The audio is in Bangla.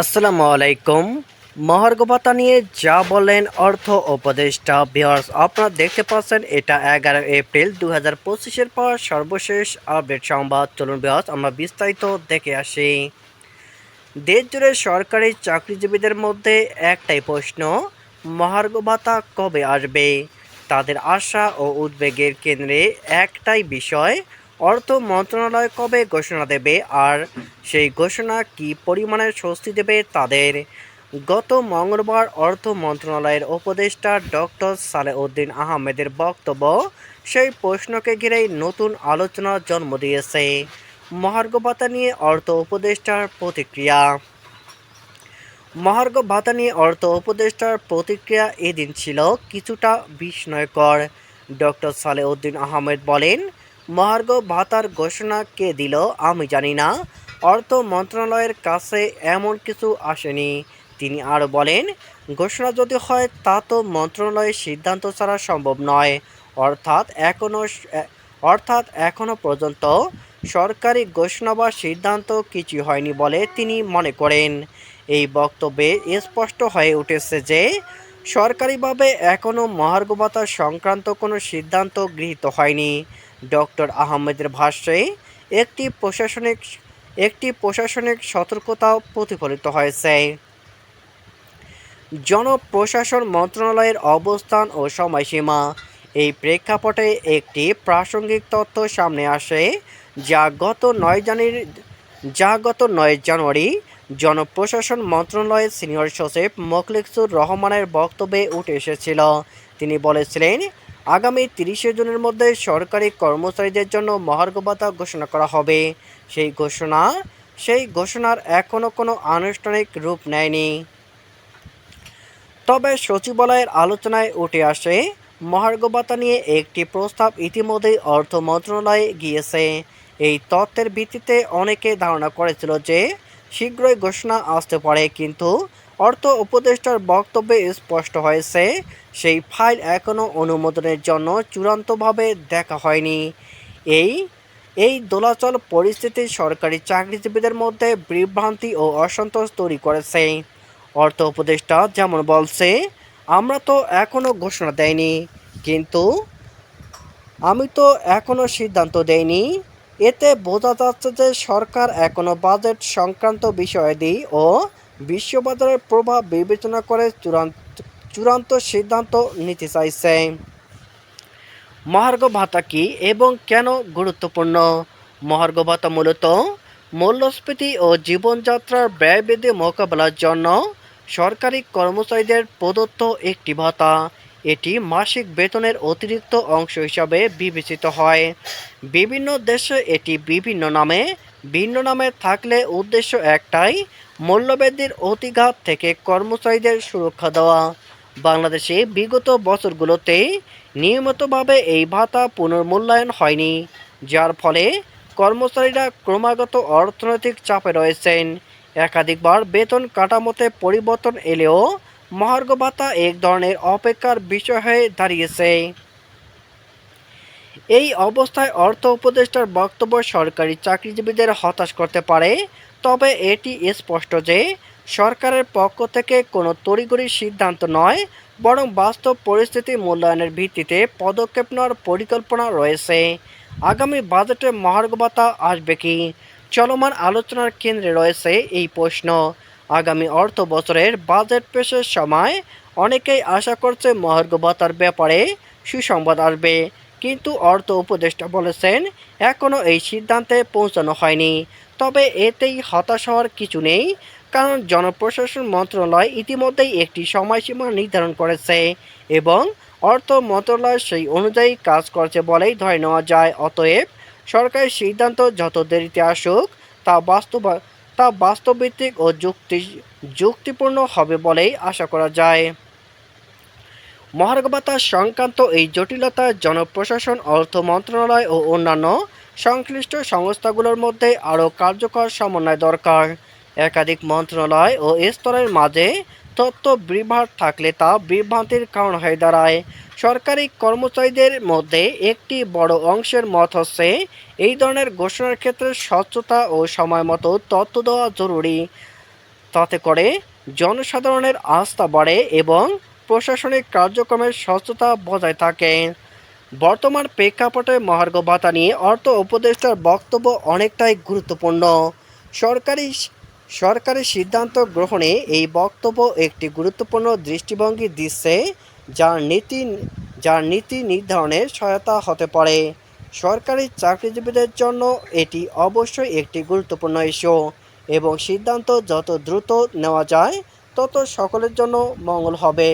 আসসালামু আলাইকুম। মহার্ঘ ভাতা নিয়ে যা বলেন অর্থ উপদেষ্টা বিহার্স আপনারা দেখতে পাচ্ছেন এটা এগারো এপ্রিল দু হাজার পঁচিশের পর সর্বশেষ আপডেট সংবাদ। চলুন বিহার্স আমরা বিস্তারিত দেখে আসি। দেশ জুড়ে সরকারি চাকরিজীবীদের মধ্যে একটাই প্রশ্ন মহার্ঘ ভাতা কবে আসবে? তাদের আশা ও উদ্বেগের কেন্দ্রে একটাই বিষয় অর্থ মন্ত্রণালয় কবে ঘোষণা দেবে আর সেই ঘোষণা কি পরিমাণে স্বস্তি দেবে তাদের? গত মঙ্গলবার অর্থ মন্ত্রণালয়ের উপদেষ্টা ডক্টর সালেউদ্দিন আহমেদের বক্তব্য সেই প্রশ্নকে ঘিরেই নতুন আলোচনার জন্ম দিয়েছে। মহার্ঘ ভাতা নিয়ে অর্থ উপদেষ্টার প্রতিক্রিয়া। মহার্ঘ ভাতা নিয়ে অর্থ উপদেষ্টার প্রতিক্রিয়া এদিন ছিল কিছুটা বিস্ময়কর। ডক্টর সালেউদ্দিন আহমেদ বলেন মহার্ঘ ভাতার ঘোষণা কে দিল আমি জানি না। অর্থ মন্ত্রণালয়ের কাছে এমন কিছু আসেনি। তিনি আরও বলেন, ঘোষণা যদি হয় তা তো মন্ত্রণালয়ের সিদ্ধান্ত ছাড়া সম্ভব নয়। অর্থাৎ এখনও অর্থাৎ এখনও পর্যন্ত সরকারি ঘোষণা বা সিদ্ধান্ত কিছু হয়নি বলে তিনি মনে করেন। এই বক্তব্যে স্পষ্ট হয়ে উঠেছে যে, সরকারিভাবে এখনও মহার্ঘ ভাতা সংক্রান্ত কোনো সিদ্ধান্ত গৃহীত হয়নি। ডক্টর আহমেদের ভাষ্যে একটি প্রশাসনিক একটি প্রশাসনিক সতর্কতাও প্রতিফলিত হয়েছে। জনপ্রশাসন মন্ত্রণালয়ের অবস্থান ও সময়সীমা। এই প্রেক্ষাপটে একটি প্রাসঙ্গিক তথ্য সামনে আসে, যা গত নয় জানুয়ারি, যা গত নয় জানুয়ারি জনপ্রশাসন মন্ত্রণালয়ের সিনিয়র সচিব মোখলেসুর রহমানের বক্তব্যে উঠে এসেছিল। তিনি বলেছিলেন আগামী তিরিশে জুনের মধ্যে সরকারি কর্মচারীদের জন্য মহার্ঘ ভাতা ঘোষণা করা হবে। সেই ঘোষণা, সেই ঘোষণার এখনও কোনো আনুষ্ঠানিক রূপ নেয়নি। তবে সচিবালয়ের আলোচনায় উঠে আসে, মহার্ঘ ভাতা নিয়ে একটি প্রস্তাব ইতিমধ্যেই অর্থ মন্ত্রণালয়ে গিয়েছে। এই তথ্যের ভিত্তিতে অনেকে ধারণা করেছিল যে শীঘ্রই ঘোষণা আসতে পারে, কিন্তু অর্থ উপদেষ্টার বক্তব্যে স্পষ্ট হয়েছে, সেই ফাইল এখনও অনুমোদনের জন্য চূড়ান্তভাবে দেখা হয়নি। এই এই দোলাচল পরিস্থিতি সরকারি চাকরিজীবীদের মধ্যে বিভ্রান্তি ও অসন্তোষ তৈরি করেছে। অর্থ উপদেষ্টা যেমন বলছে, আমরা তো এখনও ঘোষণা দেয়নি কিন্তু আমি তো এখনও সিদ্ধান্ত দেইনি। এতে বোঝা যাচ্ছে যে সরকার এখনও বাজেট সংক্রান্ত বিষয়াদি ও বিশ্ববাজারের প্রভাব বিবেচনা করে চূড়ান্ত চূড়ান্ত সিদ্ধান্ত নিতে চাইছে। মহার্ঘ ভাতা কি এবং কেন গুরুত্বপূর্ণ? মহার্ঘ ভাতা মূলত মূল্যস্ফীতি ও জীবনযাত্রার ব্যয়বৃদ্ধি মোকাবেলার জন্য সরকারি কর্মচারীদের প্রদত্ত একটি ভাতা। এটি মাসিক বেতনের অতিরিক্ত অংশ হিসাবে বিবেচিত হয়। বিভিন্ন দেশে এটি বিভিন্ন নামে ভিন্ন নামে থাকলে উদ্দেশ্য একটাই, মূল্যবৃদ্ধির অতিঘাত থেকে কর্মচারীদের সুরক্ষা দেওয়া। বাংলাদেশে বিগত বছরগুলোতে নিয়মিতভাবে এই ভাতা পুনর্মূল্যায়ন হয়নি, যার ফলে কর্মচারীরা ক্রমাগত অর্থনৈতিক চাপে রয়েছেন। একাধিকবার বেতন কাঠামোতে পরিবর্তন এলেও মহার্ঘ ভাতা এক ধরনের অপেক্ষার বিষয় হয়ে দাঁড়িয়েছে। এই অবস্থায় অর্থ উপদেষ্টার বক্তব্য সরকারি চাকরিজীবীদের হতাশ করতে পারে, তবে এটি স্পষ্ট যে সরকারের পক্ষ থেকে কোনো তড়িঘড়ি সিদ্ধান্ত নয়, বরং বাস্তব পরিস্থিতি মূল্যায়নের ভিত্তিতে পদক্ষেপ নেওয়ার পরিকল্পনা রয়েছে। আগামী বাজেটে মহার্ঘ ভাতা আসবে কি? চলমান আলোচনার কেন্দ্রে রয়েছে এই প্রশ্ন। আগামী অর্থ বছরের বাজেট পেশের সময় অনেকেই আশা করছে মহার্ঘ ভাতার ব্যাপারে সুসংবাদ আসবে। কিন্তু অর্থ উপদেষ্টা বলেছেন এখনও এই সিদ্ধান্তে পৌঁছানো হয়নি। তবে এতেই হতাশ হওয়ার কিছু নেই, কারণ জনপ্রশাসন মন্ত্রণালয় ইতিমধ্যেই একটি সময়সীমা নির্ধারণ করেছে এবং অর্থ মন্ত্রণালয় সেই অনুযায়ী কাজ করছে বলেই ধরে নেওয়া যায়। অতএব সরকারের সিদ্ধান্ত যত দেরিতে আসুক, তা বাস্তব, তা বাস্তবভিত্তিক ও যুক্তি, যুক্তিপূর্ণ হবে বলেই আশা করা যায়। মহার্ঘ ভাতা সংক্রান্ত এই জটিলতা জনপ্রশাসন, অর্থ মন্ত্রণালয় ও অন্যান্য সংশ্লিষ্ট সংস্থাগুলোর মধ্যে আরও কার্যকর সমন্বয় দরকার। একাধিক মন্ত্রণালয় ও স্তরের মাঝে তথ্য বিভ্রাট থাকলে তা বিভ্রান্তির কারণ হয়ে দাঁড়ায়। সরকারি কর্মচারীদের মধ্যে একটি বড় অংশের মত হচ্ছে, এই ধরনের ঘোষণার ক্ষেত্রে স্বচ্ছতা ও সময় মতো তথ্য দেওয়া জরুরি। তাতে করে জনসাধারণের আস্থা বাড়ে এবং প্রশাসনিক কার্যক্রমের স্বচ্ছতা বজায় থাকে। বর্তমান প্রেক্ষাপটে মহার্ঘ ভাতা নিয়ে অর্থ উপদেষ্টার বক্তব্য অনেকটাই গুরুত্বপূর্ণ। সরকারি সরকারি সিদ্ধান্ত গ্রহণে এই বক্তব্য একটি গুরুত্বপূর্ণ দৃষ্টিভঙ্গি দিচ্ছে, যার নীতি যার নীতি নির্ধারণে সহায়তা হতে পারে। সরকারি চাকরিজীবীদের জন্য এটি অবশ্যই একটি গুরুত্বপূর্ণ ইস্যু এবং সিদ্ধান্ত যত দ্রুত নেওয়া যায় তত সকলের জন্য মঙ্গল হবে।